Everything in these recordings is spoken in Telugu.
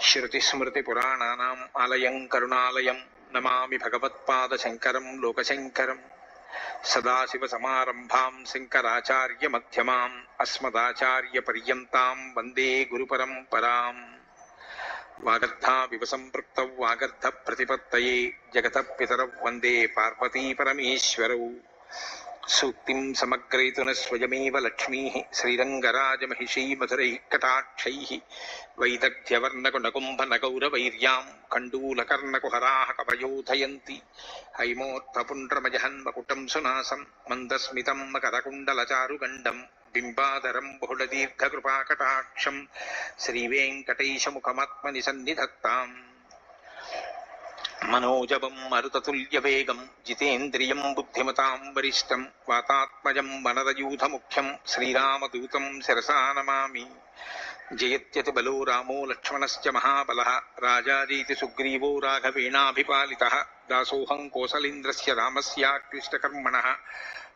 శృతిస్మృతిపురాణానాम् ఆలయం కరుణాలయం నమామి భగవత్పాదశంకరం లోకశంకరం సదాశివసమారంభాం శంకరాచార్యమధ్యమాం అస్మదాచార్యపర్యంతాం వందే గురుపరంపరాం. వాగర్ధావివ సంపృక్తౌ వాగర్ధ ప్రతిపత్తయే జగత పితరౌ వందే పార్వతీపరమేశ్వరౌ సూక్తిం సమగ్రయితున స్వయమేవ లక్ష్మీ శ్రీరంగరాజమహిషీ మధురై కటాక్షై వైదగ్ధ్యవర్ణకునకుంభనగౌరవైర్యాం కండూలకర్ణకుహరా కవయోధయంతి హైమోత్తపుండ్రమజహన్మకుటం సునాసం మందస్మితం మకరకుండలచారుగండం బింబాదరం బహుళదీర్ఘకృపాకటాక్షం శ్రీవేంకటైశముఖమాత్మని సన్నిధత్తాం మనోజవం మరుతతుల్యవేగం జితేంద్రియం బుద్ధిమతాం వరిష్టం వాతాత్మజం వనరయూధముఖ్యం శ్రీరామదూతం శిరసా నమామి. జయత్యతి బలో రామో లక్ష్మణశ్చ మహాబల రాజాదీతి సుగ్రీవో రాఘవేణాభిపాలిత దాసోహం కోసలేంద్రస్య రామస్యాక్లిష్టకర్మణ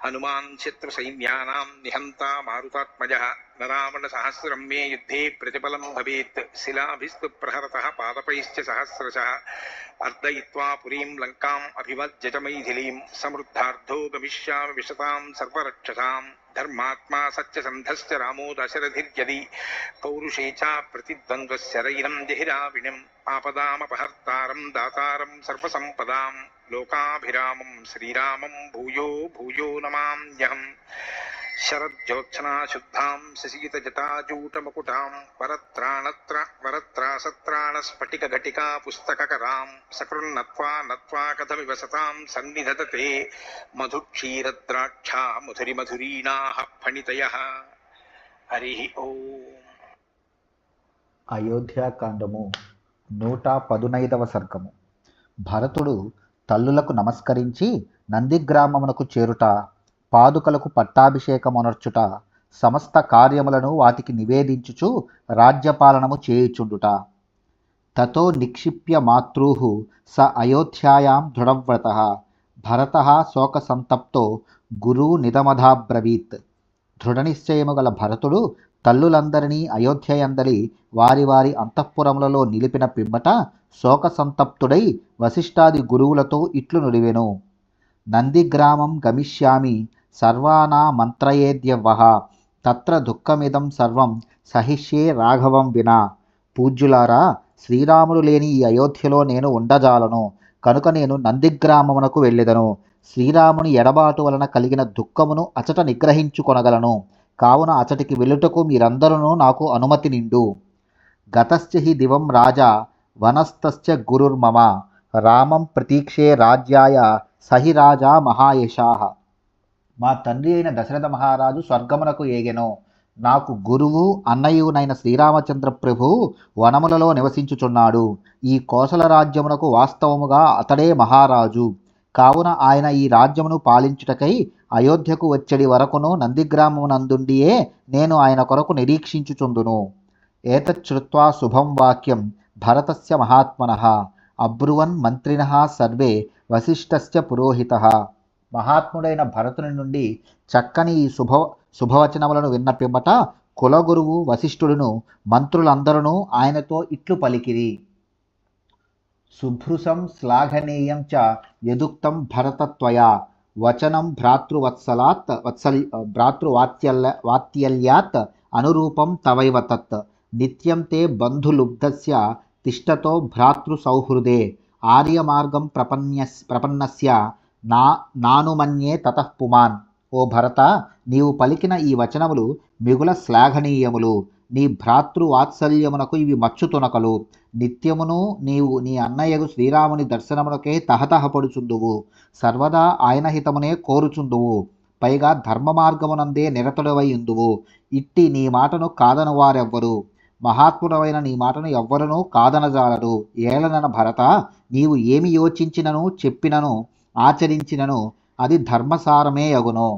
హనుమాన్ శత్రుసైన్యానాం నిహంతా మారుతాత్మజः నరావణసహస్రం మే యుద్ధే ప్రతిఫలం భవేత్ శిలాభిస్తు ప్రహరత పాదపైశ్చ సహస్రశ అర్దయిత్వా పురీం లంకాం అభివజ్య సమృద్ధార్థో గమిష్యామి విశతాం సర్వరక్షసాం धर्मात्मा सच्च संधस्य रामो दशरथिर्यदि। पौरुषे च प्रतिद्वन्द्वश्चरैनं जहिराविणम्, आपदामपहर्तारं, दातारं सर्वसम्पदां लोकाभिरामं, श्रीरामं भूयो भूयो नमाम्यहम्। నమామ్యహం శరజ్యోత్సనాశుద్ధాం శశీతజటాజూటముకుటాం వరత్రాణత్ర వరత్రాసత్రాణస్ఫటికఘటికా పుస్తకకరాం సకృన్నత్వా నత్వా కథమివ సతాం సన్నిధతతే మధుక్షీరద్రాక్షా మధురిమధురీణాః ఫణితయ హరి ఓం. అయోధ్యాకాండము నూట పదునైదవ సర్గము. భరతుడు తల్లులకు నమస్కరించి నందిగ్రామమునకు చేరుట పాదుకలకు పట్టాభిషేకమునర్చుట సమస్త కార్యములను వాటికి నివేదించుచు రాజ్యపాలనము చేయుచుండుట. తతో నిక్షిప్య మాతృః స అయోధ్యాయాం దృఢవ్రత భరత శోకసంతప్తో గురువు నిదమధాబ్రవీత్. దృఢనిశ్చయము గల భరతుడు తల్లులందరినీ అయోధ్యయందలి వారి వారి అంతఃపురములలో నిలిపిన పిమ్మట శోకసంతప్తుడై వశిష్టాది గురువులతో ఇట్లు నుడివెను. నందిగ్రామం గమిష్యామి సర్వానా మంత్రయేద్యవహ తత్ర దుఃఖమిదం సర్వం సహిష్యే రాఘవం వినా. పూజ్యులారా శ్రీరాముడు లేని ఈ అయోధ్యలో నేను ఉండజాలను. కనుక నేను నందిగ్రామమునకు వెళ్ళెదను. శ్రీరాముని ఎడబాటు వలన కలిగిన దుఃఖమును అచట నిగ్రహించుకొనగలను. కావున అచటికి వెళ్ళుటకు మీరందరూ నాకు అనుమతి నిండు. గతశ్చ హి దివం రాజా వనస్తశ్చ గురుర్మమ. రామం ప్రతీక్షే రాజ్యాయ సహి రాజా మహాయశాహ మా తండ్రి అయిన దశరథ మహారాజు స్వర్గమునకు ఏగెను. నాకు గురువు అన్నయ్యునైన శ్రీరామచంద్ర ప్రభువు వనములలో నివసించుచున్నాడు. ఈ కోసల రాజ్యమునకు వాస్తవముగా అతడే మహారాజు. కావున ఆయన ఈ రాజ్యమును పాలించుటకై అయోధ్యకు వచ్చడి వరకును నందిగ్రామమునందుండియే నేను ఆయన కొరకు నిరీక్షించుచుందును. ఏతచ్చుత్వా శుభం వాక్యం భరతస్య మహాత్మన. అబ్రువన్ మంత్రిన సర్వే వశిష్ఠస్య పురోహిత. మహాత్ముడైన భరతుని నుండి చక్కని ఈ శుభ శుభవచనములను విన్న పిమ్మట కులగురువు వశిష్ఠుడును మంత్రులందరూ ఆయనతో ఇట్లు పలికిరి. శుభ్రుసం శ్లాఘనీయం చ యదుక్తం భరతత్వయా. వచనం భ్రాతృవత్సలాత్ వత్సలి భ్రాతృవాత్యల్ వాత్యల్యాత్ అనురూపం తవైవ తత్. నిత్యం తే బంధులుబ్ధస్య తిష్టతో భ్రాతృసౌహృదే. ఆర్యమార్గం ప్రపన్య ప్రపన్నస్య నా నానుమన్యే తతః పుమాన్. ఓ భరత నీవు పలికిన ఈ వచనములు మిగుల శ్లాఘనీయములు. నీ భ్రాతృవాత్సల్యమునకు ఇవి మచ్చుతునకలు. నిత్యమును నీవు నీ అన్నయ్యకు శ్రీరాముని దర్శనమునకే తహతహపడుచుందువు సర్వదా ఆయన హితమునే కోరుచుందువు పైగా ధర్మ మార్గమునందే నిరతుడవై ఉందువు ఇట్టి నీ మాటను కాదను వారెవ్వరు. మహాత్ముడమైన నీ మాటను ఎవ్వరనూ కాదనజాలరు. ఏలనన భరత నీవు ఏమి యోచించినను చెప్పినను? ఆచరించినను అది ధర్మసారమే అగును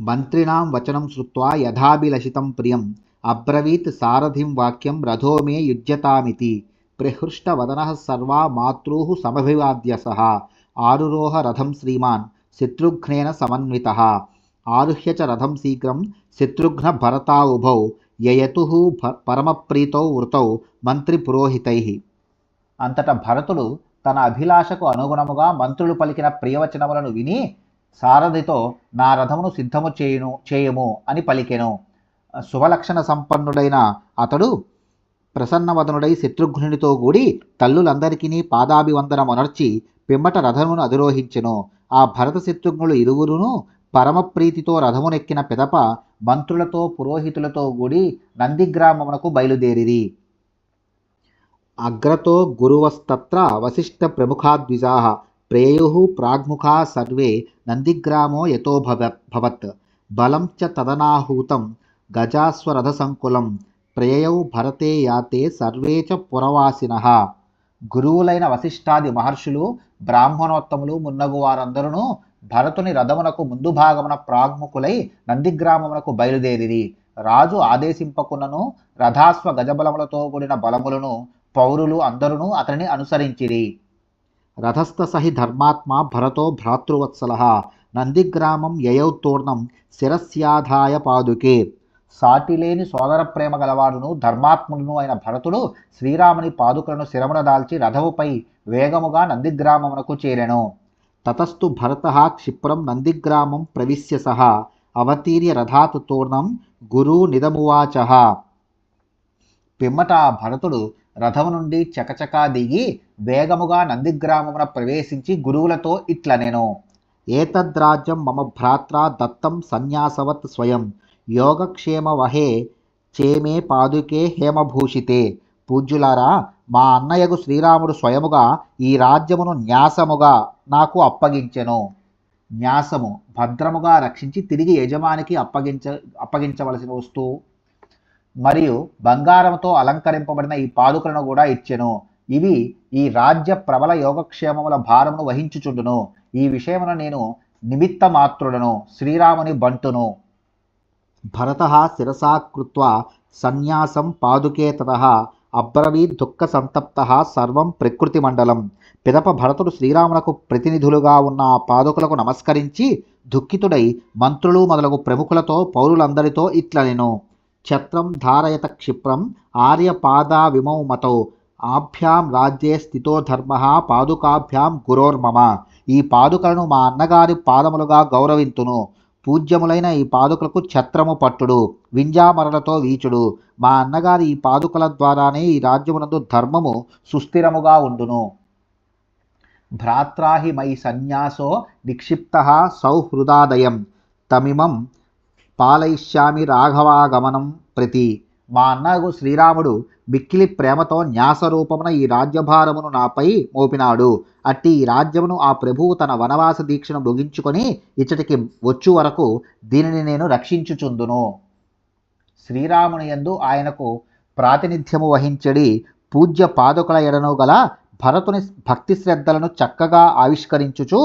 మంత్రిణాం వచనం శ్రుత్వా యథాభిలషితం ప్రియం అబ్రవీత్ సారథిం వాక్యం రథో మే యుజ్యతామితి ప్రహృష్టవదన సర్వా మాతృ సమభివాద్య సహ ఆరురోహ రథం శ్రీమాన్ శత్రుఘ్నేన సమన్విత ఆరుహ్య చ రథం శీఘ్రం శత్రుఘ్న భరతా ఉభౌ యయతు పరమప్రీతౌ వృతౌ మంత్రి పురోహితై అంతటా భరతుడు తన అభిలాషకు అనుగుణముగా మంత్రులు పలికిన ప్రియవచనములను విని సారథితో నా రథమును సిద్ధము చేయును చేయము అని పలికెను. శుభలక్షణ సంపన్నుడైన అతడు ప్రసన్నవదనుడై శత్రుఘ్నునితో కూడి తల్లులందరికీ పాదాభివందనమునర్చి పిమ్మట రథమును అధిరోహించెను. ఆ భరత శత్రుఘ్నులు ఇరువురును పరమప్రీతితో రథమునెక్కిన పిదప మంత్రులతో పురోహితులతో కూడి నందిగ్రామమునకు బయలుదేరిరి. అగ్రతో గురువస్తత్ర వశిష్ఠ ప్రముఖాద్విజా ప్రేయు ప్రాగ్ముఖా సర్వే నందిగ్రామో యతో భవత్. బలం చ తదనాహూతం గజాస్వరథసంకులం ప్రేయౌ భరతే యాతే సర్వే చ పురవాసిన. గురువులైన వశిష్ఠాది మహర్షులు బ్రాహ్మణోత్తములు మున్నగు వారందరూ భరతుని రథమునకు ముందు భాగమున ప్రాగ్ముఖులై నందిగ్రామమునకు బయలుదేరిరి. రాజు ఆదేశింపకున్నను రథాస్వ గజబలములతో కూడిన బలములను పౌరులు అందరూ అతనిని అనుసరించిరి. రథస్థ సహి ధర్మాత్మ భరతో భ్రాతృవత్సల నందిగ్రామం యయౌతూర్ణం శిరస్యాధాయ పాదుకే. సాటిలేని సోదర ప్రేమ గలవాడును ధర్మాత్ముడును అయిన భరతుడు శ్రీరాముని పాదుకలను శిరమున దాల్చి రథముపై వేగముగా నందిగ్రామమునకు చేరెను. తతస్థు భరత క్షిప్రం నందిగ్రామం ప్రవిశ్య సహ అవతీర్య రథాత్ తూర్ణం గురు నిదమువాచ. పిమ్మట భరతుడు రథము నుండి చకచకా దిగి వేగముగా నందిగ్రామమున ప్రవేశించి గురువులతో ఇట్లనెను ఏతద్రాజ్యం మమ భ్రాత్ర దత్తం సన్యాసవత్ స్వయం. యోగక్షేమ వహే చేమే పాదుకే హేమభూషితే. పూజ్యులారా మా అన్నయ్యకు శ్రీరాముడు స్వయముగా ఈ రాజ్యమును న్యాసముగా నాకు అప్పగించెను. న్యాసము భద్రముగా రక్షించి తిరిగి యజమానికి అప్పగించ అప్పగించవలసిన వస్తువు. మరియు బంగారంతో అలంకరింపబడిన ఈ పాదుకలను కూడా ఇచ్చెను. ఇవి ఈ రాజ్య ప్రబల యోగక్షేమముల భారమును వహించుచుండును. ఈ విషయమున నేను నిమిత్త మాత్రుడను శ్రీరాముని బంటును. భరత శిరసాకృత్వ సన్యాసం పాదుకే తత దుఃఖ సంతప్త సర్వం ప్రకృతి మండలం. పిదప భరతుడు శ్రీరామునకు ప్రతినిధులుగా ఉన్న ఆ పాదుకులకు నమస్కరించి దుఃఖితుడై మంత్రులు మొదలగు ప్రముఖులతో పౌరులందరితో ఇట్లనెను. ఛత్రం ధారయత క్షిప్రం ఆర్యపాదా విమౌ మతౌ ఆభ్యాం రాజ్యే స్థితో ధర్మ పాదుకాభ్యాం గురోర్మమ. ఈ పాదుకలను మా అన్నగారి పాదములుగా గౌరవింతును. పూజ్యములైన ఈ పాదుకలకు ఛత్రము పట్టుడు వింజామరలతో వీచుడు. మా అన్నగారి ఈ పాదుకల ద్వారానే ఈ రాజ్యమునందు ధర్మము సుస్థిరముగా ఉండును. భ్రాత్రాహి మై సన్యాసో నిక్షిప్త సౌహృదాదయం. తమిమం పాలయిష్యామి రాఘవాగమనం ప్రతి. మా అన్నకు శ్రీరాముడు మిక్కిలి ప్రేమతో న్యాసరూపమున ఈ రాజ్యభారమును నాపై మోపినాడు. అట్టి ఈ రాజ్యమును ఆ ప్రభువు తన వనవాస దీక్షను ముగించుకొని ఇచ్చటికి వచ్చు వరకు దీనిని నేను రక్షించుచుందును. శ్రీరాముని యందు ఆయనకు ప్రాతినిధ్యము వహించడి పూజ్య పాదుకల ఎడను గల భరతుని భక్తి శ్రద్ధలను చక్కగా ఆవిష్కరించుచు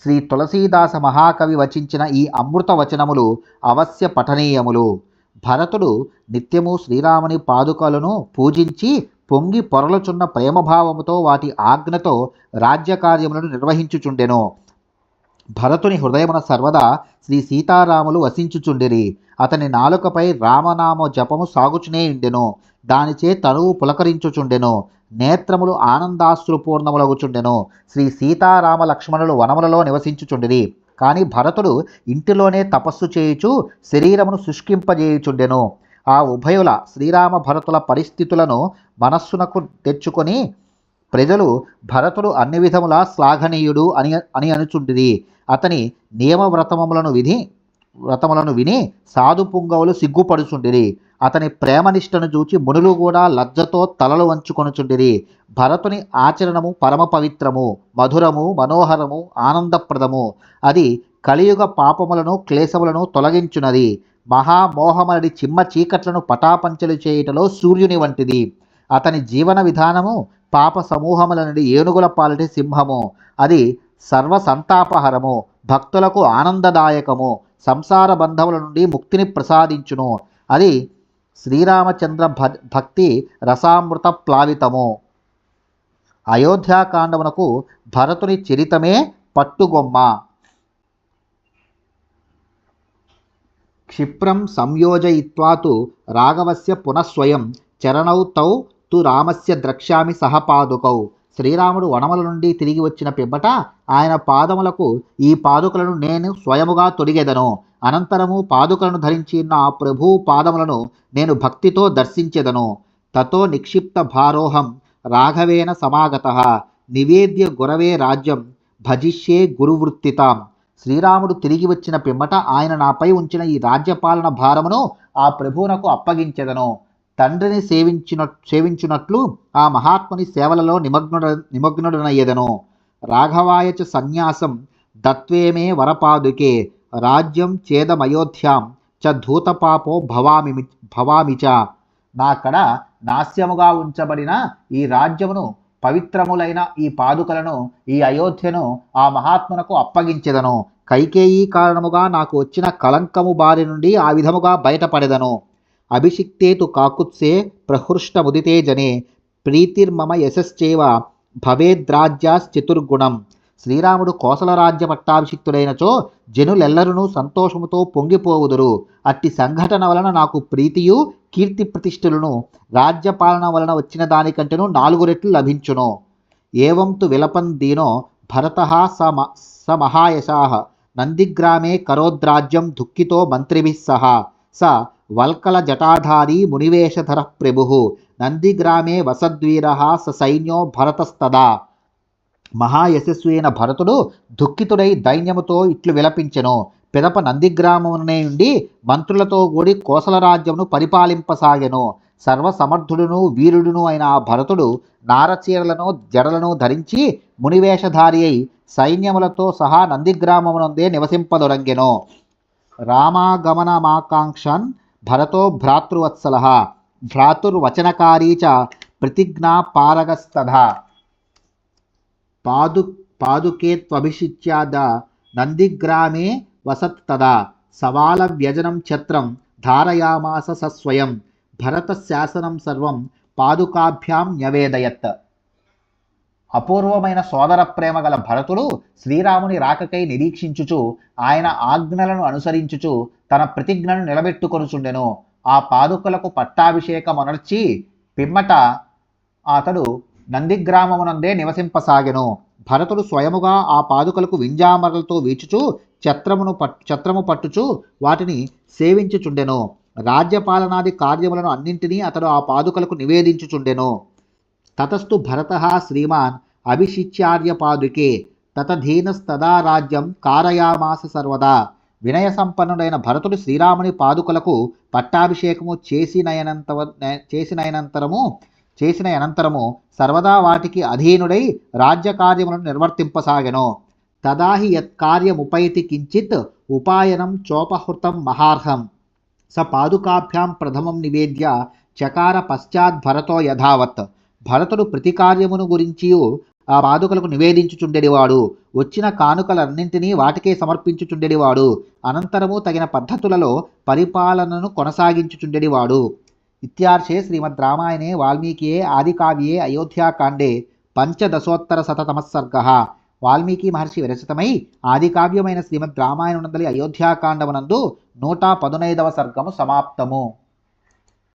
శ్రీ తులసీదాస మహాకవి వచించిన ఈ అమృత వచనములు అవశ్య పఠనీయములు. భరతుడు నిత్యము శ్రీరాముని పాదుకలను పూజించి పొంగి పొరలుచున్న ప్రేమభావముతో వాటి ఆజ్ఞతో రాజ్యకార్యములను నిర్వహించుచుండెను. భరతుని హృదయమున సర్వదా శ్రీ సీతారాములు వసించుచుండిరి. అతని నాలుకపై రామనామ జపము సాగుచునే ఉండెను. దానిచే తనువు పులకరించుచుండెను నేత్రములు ఆనందాశ్రుపూర్ణములగుచుండెను శ్రీ సీతారామ లక్ష్మణులు వనములలో నివసించుచుండిరి. కానీ భరతుడు ఇంటిలోనే తపస్సు చేయుచు శరీరమును శుష్కింపజేయుచుండెను. ఆ ఉభయుల శ్రీరామ భరతుల పరిస్థితులను మనస్సునకు తెచ్చుకొని ప్రజలు భరతుడు అన్ని విధముల శ్లాఘనీయుడు అని అని అనుచుండిరి. అతని నియమవ్రతములను విధి వ్రతములను విని సాధు పుంగవులు సిగ్గుపడుచుండిరి. అతని ప్రేమనిష్టను చూచి మునులు కూడా లజ్జతో తలలు వంచుకొనుచుండిరి. భరతుని ఆచరణము పరమ పవిత్రము మధురము మనోహరము ఆనందప్రదము. అది కలియుగ పాపములను క్లేశములను తొలగించునది. మహామోహమడి చిమ్మ చీకట్లను పటాపంచలు చేయుటలో సూర్యుని వంటిది. అతని జీవన విధానము పాప సమూహముల నుండి ఏనుగుల పాలటి సింహము. అది సర్వ సంతాపహరము భక్తులకు ఆనందదాయకము సంసార బంధముల నుండి ముక్తిని ప్రసాదించును. అది శ్రీరామచంద్ర భక్తి రసామృత ప్లావితము. అయోధ్యాకాండమునకు భరతుని చరితమే పట్టుగొమ్మ. క్షిప్రం సంయోజయిత్వాతు రాఘవస్య పునఃస్వయం చరణౌ తౌ తు రామస్య ద్రక్ష్యామి సహపాదుకౌ. శ్రీరాముడు వనముల నుండి తిరిగి వచ్చిన పిబ్బట ఆయన పాదములకు ఈ పాదుకలను నేను స్వయముగా తొడిగెదను. అనంతరము పాదుకలను ధరించి నా ప్రభువు పాదములను నేను భక్తితో దర్శించెదను. తతో నిక్షిప్త భారోహం రాఘవేన సమాగత నివేద్య గురవే రాజ్యం భజిష్యే గురువృత్తితాం. శ్రీరాముడు తిరిగి వచ్చిన పిమ్మట ఆయన నాపై ఉంచిన ఈ రాజ్యపాలన భారమును ఆ ప్రభువునకు అప్పగించెదను. తండ్రిని సేవించిన సేవించున్నట్లు ఆ మహాత్ముని సేవలలో నిమగ్నుడ నిమగ్నుడనయ్యదను. రాఘవాయచ సన్యాసం దత్వేమే వరపాదుకే రాజ్యం చేదమయోధ్యాం చ ధూతపాపో భవామి భవామి చ. నాక్కడ నాస్యముగా ఉంచబడిన ఈ రాజ్యమును పవిత్రములైన ఈ పాదుకలను ఈ అయోధ్యను ఆ మహాత్మునకు అప్పగించెదను. కైకేయీ కారణముగా నాకు వచ్చిన కలంకము బారి నుండి ఆ విధముగా బయటపడెదను. అభిషిక్తేతు కాకుత్సే ప్రహృష్టముదితే జనే ప్రీతిర్మమ యశశ్చేవ భవేద్రాజ్యాశ్చతుర్గుణం. శ్రీరాముడు కోసల రాజ్య పట్టాభిషిక్తుడైనచో జనులెల్లరూ సంతోషముతో పొంగిపోవుదురు. అట్టి సంఘటన వలన నాకు ప్రీతియు కీర్తి ప్రతిష్ఠులను రాజ్యపాలన వలన వచ్చిన దానికంటేను నాలుగు రెట్లు లభించును. ఏవంతు విలపం విలపన్ దీనో భరత స మ స మహాయశా నందిగ్రామే కరోద్రాజ్యం దుఃఖితో మంత్రిభిः సహా స వల్కల జటాధారీ మునివేషధర ప్రభు నందిగ్రామే వసద్వీర స సైన్యో భరతస్తదా మహాయశస్వైన భరతుడు దుఃఖితుడై దైన్యముతో ఇట్లు విలపించెను. పిదప నందిగ్రామమునే నుండి మంత్రులతో కూడి కోసల రాజ్యమును పరిపాలింపసాగెను. సర్వసమర్థుడును వీరుడును అయిన ఆ భరతుడు నారచీరలను జడలను ధరించి మునివేషధారి అయి సైన్యములతో సహా నందిగ్రామమునందే నివసింపదొడంగెను రామాగమనమాకాంక్షన్ భరతో భ్రాతృవత్సల. భ్రాతుర్వచనకారీ చ ప్రతిజ్ఞా పారగస్తథా పాదు పాదుకే త్వభిషిచ్యాద నందిగ్రామే వసత్ తదా. సవాల వ్యజనం ఛత్రం ధారయామాస సస్వయం. భరత శాసనం సర్వం పాదుకాభ్యాం న్యవేదయత్. అపూర్వమైన సోదర ప్రేమ గల భరతుడు శ్రీరాముని రాకకై నిరీక్షించుచు ఆయన ఆజ్ఞలను అనుసరించుచు తన ప్రతిజ్ఞను నిలబెట్టుకొనుచుండెను. ఆ పాదుకలకు పట్టాభిషేకమనర్చి పిమ్మట అతడు నందిగ్రామమునందే నివసింపసాగెను. భరతుడు స్వయముగా ఆ పాదుకలకు వింజామరలతో వీచుచూ ఛత్రమును పట్ ఛత్రము పట్టుచు వాటిని సేవించుచుండెను. రాజ్యపాలనాది కార్యములను అన్నింటినీ అతడు ఆ పాదుకలకు నివేదించుచుండెను. తతస్తు భరత శ్రీమాన్ అభిషిచ్యార్య పాదుకే తతధీనస్తదా రాజ్యం కారయామాస సర్వదా. వినయ సంపన్నుడైన భరతుడు శ్రీరాముని పాదుకలకు పట్టాభిషేకము చేసినయనంత చేసినయనంతరము చేసిన అనంతరము సర్వదా వాటికి అధీనుడై రాజ్యకార్యములను నిర్వర్తింపసాగెను. తదాహి యత్కార్యముపైతి కించిత్ ఉపాయనం చోపహృతం మహార్హం. స పాదుకాభ్యాం ప్రథమం నివేద్య చకార పశ్చాత్ భరతో యథావత్. భరతుడు ప్రతి కార్యమును ఆ పాదుకలకు నివేదించుచుండెడివాడు. వచ్చిన కానుకలన్నింటినీ వాటికే సమర్పించుచుండెడివాడు. అనంతరము తగిన పద్ధతులలో పరిపాలనను కొనసాగించుచుండెడివాడు. ఇత్యార్షే శ్రీమద్ రామాయణే వాల్మీకియే ఆదికావ్యే అయోధ్యాకాండే పంచదశోత్తర సర్గः వాల్మీకి మహర్షి విరచితమై ఆదికావ్యమైన శ్రీమద్ రామాయణనందలి అయోధ్యాకాండమునందు నూట పదునైదవ సర్గము సమాప్తము